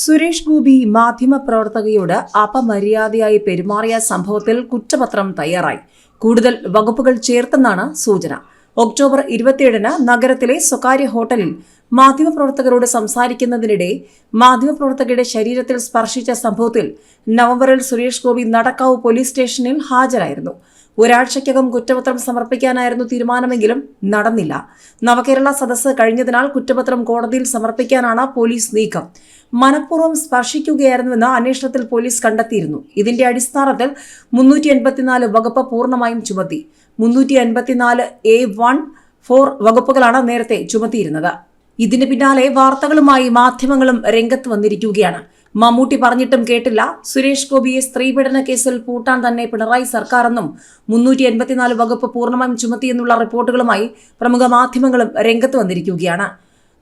സുരേഷ് ഗോപി മാധ്യമപ്രവർത്തകയോട് അപമര്യാദയായി പെരുമാറിയ സംഭവത്തിൽ കുറ്റപത്രം തയ്യാറായി. കൂടുതൽ വകുപ്പുകൾ ചേർത്തെന്നാണ് സൂചന. ഒക്ടോബർ ഇരുപത്തിയേഴിന് നഗരത്തിലെ സ്വകാര്യ ഹോട്ടലിൽ മാധ്യമപ്രവർത്തകരോട് സംസാരിക്കുന്നതിനിടെ മാധ്യമപ്രവർത്തകയുടെ ശരീരത്തിൽ സ്പർശിച്ച സംഭവത്തിൽ നവംബറിൽ സുരേഷ് ഗോപി നടക്കാവ് പോലീസ് സ്റ്റേഷനിൽ ഹാജരായിരുന്നു. ഒരാഴ്ചയ്ക്കകം കുറ്റപത്രം സമർപ്പിക്കാനായിരുന്നു തീരുമാനമെങ്കിലും നടന്നില്ല. നവകേരള സദസ്സ് കഴിഞ്ഞതിനാൽ കുറ്റപത്രം കോടതിയിൽ സമർപ്പിക്കാനാണ് പോലീസ് നീക്കം. മനഃപൂർവം സ്പർശിക്കുകയായിരുന്നുവെന്ന് അന്വേഷണത്തിൽ പോലീസ് കണ്ടെത്തിയിരുന്നു. ഇതിന്റെ അടിസ്ഥാനത്തിൽ മുന്നൂറ്റി എൺപത്തിനാല് വകുപ്പ് പൂർണമായും ചുമത്തി. മുന്നൂറ്റി എൺപത്തിനാല് എ വൺ ഫോർ വകുപ്പുകളാണ് നേരത്തെ ചുമത്തിയിരുന്നത്. ഇതിന് പിന്നാലെ വാർത്തകളുമായി മാധ്യമങ്ങളും രംഗത്ത് വന്നിരിക്കുകയാണ്. മമ്മൂട്ടി പറഞ്ഞിട്ടും കേട്ടില്ല. സുരേഷ് ഗോപിയെ സ്ത്രീപീഡന കേസിൽ പൂട്ടാൻ തന്നെ പിണറായി സർക്കാരെന്നും മുന്നൂറ്റി എൺപത്തിനാല് വകുപ്പ് പൂർണമായും ചുമത്തിയെന്നുള്ള റിപ്പോർട്ടുകളുമായി പ്രമുഖ മാധ്യമങ്ങളും രംഗത്ത് വന്നിരിക്കുകയാണ്.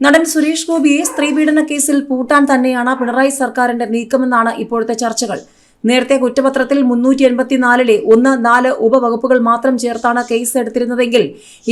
നടൻ സുരേഷ് ഗോപിയെ സ്ത്രീപീഡന കേസിൽ പൂട്ടാൻ തന്നെയാണ് പിണറായി സർക്കാരിന്റെ നീക്കമെന്നാണ് ഇപ്പോഴത്തെ ചർച്ചകൾ. നേരത്തെ കുറ്റപത്രത്തിൽ മുന്നൂറ്റി എൺപത്തിനാലിലെ ഒന്ന് നാല് ഉപവകുപ്പുകൾ മാത്രം ചേർത്താണ് കേസ് എടുത്തിരുന്നതെങ്കിൽ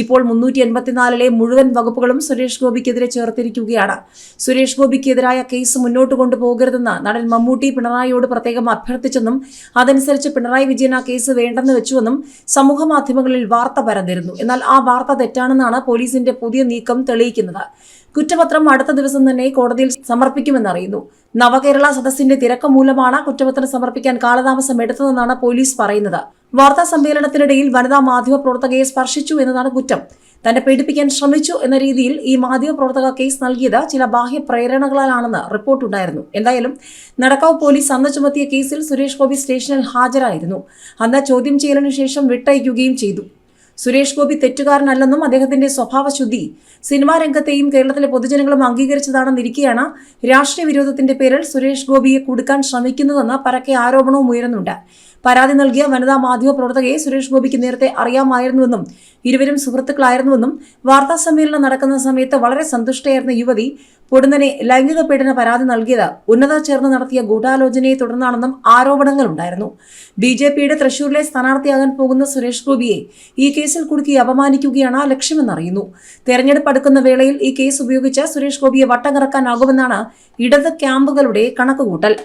ഇപ്പോൾ മുന്നൂറ്റി എൺപത്തിനാലിലെ മുഴുവൻ വകുപ്പുകളും സുരേഷ് ഗോപിക്കെതിരെ ചേർത്തിരിക്കുകയാണ്. സുരേഷ് ഗോപിക്കെതിരായ കേസ് മുന്നോട്ട് കൊണ്ടുപോകരുതെന്ന് നടൻ മമ്മൂട്ടി പിണറായിയോട് പ്രത്യേകം അഭ്യർത്ഥിച്ചെന്നും അതനുസരിച്ച് പിണറായി വിജയൻ ആ കേസ് വേണ്ടെന്ന് വെച്ചുവെന്നും സമൂഹ മാധ്യമങ്ങളിൽ വാർത്ത പരന്നിരുന്നു. എന്നാൽ ആ വാർത്ത തെറ്റാണെന്നാണ് പോലീസിന്റെ പുതിയ നീക്കം തെളിയിക്കുന്നത്. കുറ്റപത്രം അടുത്ത ദിവസം തന്നെ കോടതിയിൽ സമർപ്പിക്കുമെന്നറിയുന്നു നവകേരള സദസ്സിന്റെ തിരക്ക് മൂലമാണ് കുറ്റപത്രം സമർപ്പിക്കാൻ കാലതാമസം എടുത്തതെന്നാണ് പോലീസ് പറയുന്നത്. വാർത്താ സമ്മേളനത്തിനിടയിൽ വനിതാ മാധ്യമ പ്രവർത്തകയെ സ്പർശിച്ചു എന്നതാണ് കുറ്റം. തന്നെ പീഡിപ്പിക്കാൻ ശ്രമിച്ചു എന്ന രീതിയിൽ ഈ മാധ്യമ പ്രവർത്തക കേസ് നൽകിയത് ചില ബാഹ്യ പ്രേരണകളാലാണെന്ന് റിപ്പോർട്ടുണ്ടായിരുന്നു എന്തായാലും നടക്കാവ് പോലീസ് അന്ന് ചുമത്തിയ കേസിൽ സുരേഷ് ഗോപി സ്റ്റേഷനിൽ ഹാജരായിരുന്നു. അന്ന് ചോദ്യം ചെയ്യലിനു ശേഷം വിട്ടയക്കുകയും ചെയ്തു. സുരേഷ് ഗോപി തെറ്റുകാരനല്ലെന്നും അദ്ദേഹത്തിന്റെ സ്വഭാവശുദ്ധി സിനിമാ രംഗത്തെയും കേരളത്തിലെ പൊതുജനങ്ങളും അംഗീകരിച്ചതാണെന്നിരിക്കെയാണ് രാഷ്ട്രീയ വിരോധത്തിന്റെ പേരിൽ സുരേഷ് ഗോപിയെ കൊടുക്കാൻ ശ്രമിക്കുന്നതെന്ന് പരക്കെ ആരോപണവും ഉയരുന്നുണ്ട്. പരാതി നൽകിയ വനിതാ മാധ്യമ പ്രവർത്തകയെ സുരേഷ് ഗോപിക്ക് നേരത്തെ അറിയാമായിരുന്നുവെന്നും ഇരുവരും സുഹൃത്തുക്കളായിരുന്നുവെന്നും വാർത്താ സമ്മേളനം നടക്കുന്ന സമയത്ത് വളരെ സന്തുഷ്ടയായിരുന്ന യുവതി പൊടുന്നനെ ലൈംഗിക പീഡന പരാതി നൽകിയത് ഉന്നതർ ചേർന്ന് നടത്തിയ ഗൂഢാലോചനയെ തുടർന്നാണെന്നും ആരോപണങ്ങളുണ്ടായിരുന്നു. ബി ജെ പിയുടെ തൃശൂരിലെ സ്ഥാനാർത്ഥിയാകാൻ പോകുന്ന സുരേഷ് ഗോപിയെ ഈ കേസിൽ കുടുക്കി അപമാനിക്കുകയാണ് ലക്ഷ്യമെന്നറിയുന്നു. തെരഞ്ഞെടുപ്പ് അടുക്കുന്ന വേളയിൽ ഈ കേസ് ഉപയോഗിച്ച് സുരേഷ് ഗോപിയെ വട്ടം കറക്കാനാകുമെന്നാണ് ഇടത് ക്യാമ്പുകളുടെ കണക്കുകൂട്ടൽ.